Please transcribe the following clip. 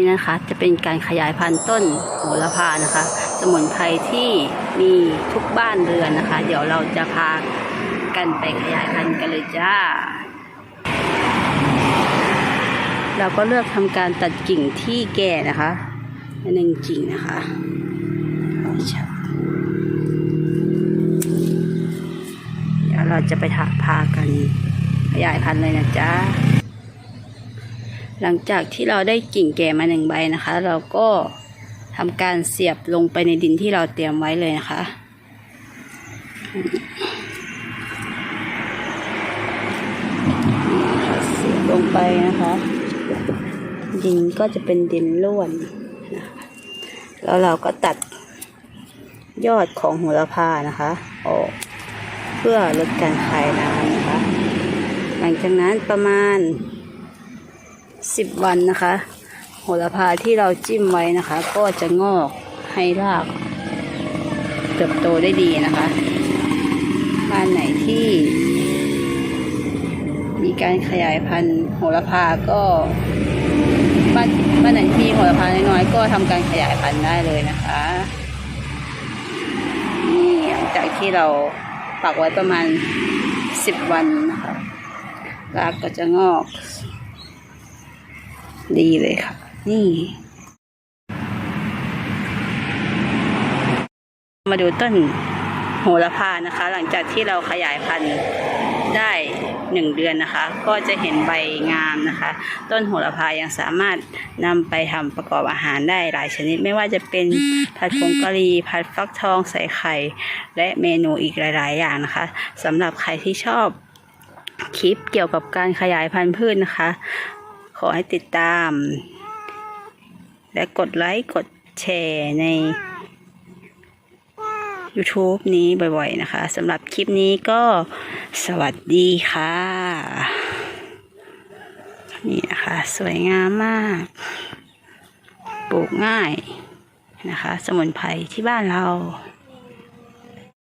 นี่นะคะจะเป็นการขยายพันธุ์ต้นโหระพานะคะ สมุนไพรที่มีทุกบ้านเรือนนะคะ เดี๋ยวเราจะพากันไปขยายพันธุ์กันเลยจ้า เราก็เลือกทำการตัดกิ่งที่แก่นะคะอันหนึ่งกิ่งนะคะเดี๋ยวเราจะไปถาพากันขยายพันธุ์เลยนะจ๊ะ หลังจากที่เราได้กิ่งแก่มาหนึ่งใบนะคะ เราก็ทำการเสียบลงไปในดินที่เราเตรียมไว้เลยนะคะ เสียบลงไปนะคะ ดินก็จะเป็นดินร่วนนะคะแล้วเราก็ตัดยอดของโหัวละพานะคะออกเพื่อลดการคายน้ำนะคะ หลังจากนั้นประมาณ สิบวันนะคะ โหระพาที่เราจิ้มไว้นะคะ ก็จะงอกให้รากเติบโตได้ดีนะคะ บ้านไหนที่ มีการขยายพันธุ์โหระพาก็บ้านบ้านไหนที่มีโหระพาน้อยๆก็ทำการขยายพันธุ์ได้เลยนะคะนี่หลังจากที่เราปักไว้ประมาณสิบวันนะคะรากก็จะงอก ดีเลยค่ะ นี่ มาดูต้นโหระพานะคะ หลังจากที่เราขยายพันธุ์ได้หนึ่งเดือนนะคะ ก็จะเห็นใบงามนะคะ ต้นโหระพายังสามารถนำไปทำประกอบอาหารได้หลายชนิด ไม่ว่าจะเป็นผัดผงกะหรี่ผัดฟักทองใส่ไข่ และเมนูอีกหลาย ๆ อย่างนะคะสำหรับใครที่ชอบคลิปเกี่ยวกับการขยายพันธุ์พืชนะคะ ขอให้ติดตาม และกดไลค์กดแชร์ใน YouTube นี้บ่อยๆนะคะสำหรับคลิปนี้ก็สวัสดีค่ะ นี่นะคะ สวยงามมาก ปลูกง่ายนะคะ สมุนไพรที่บ้านเรา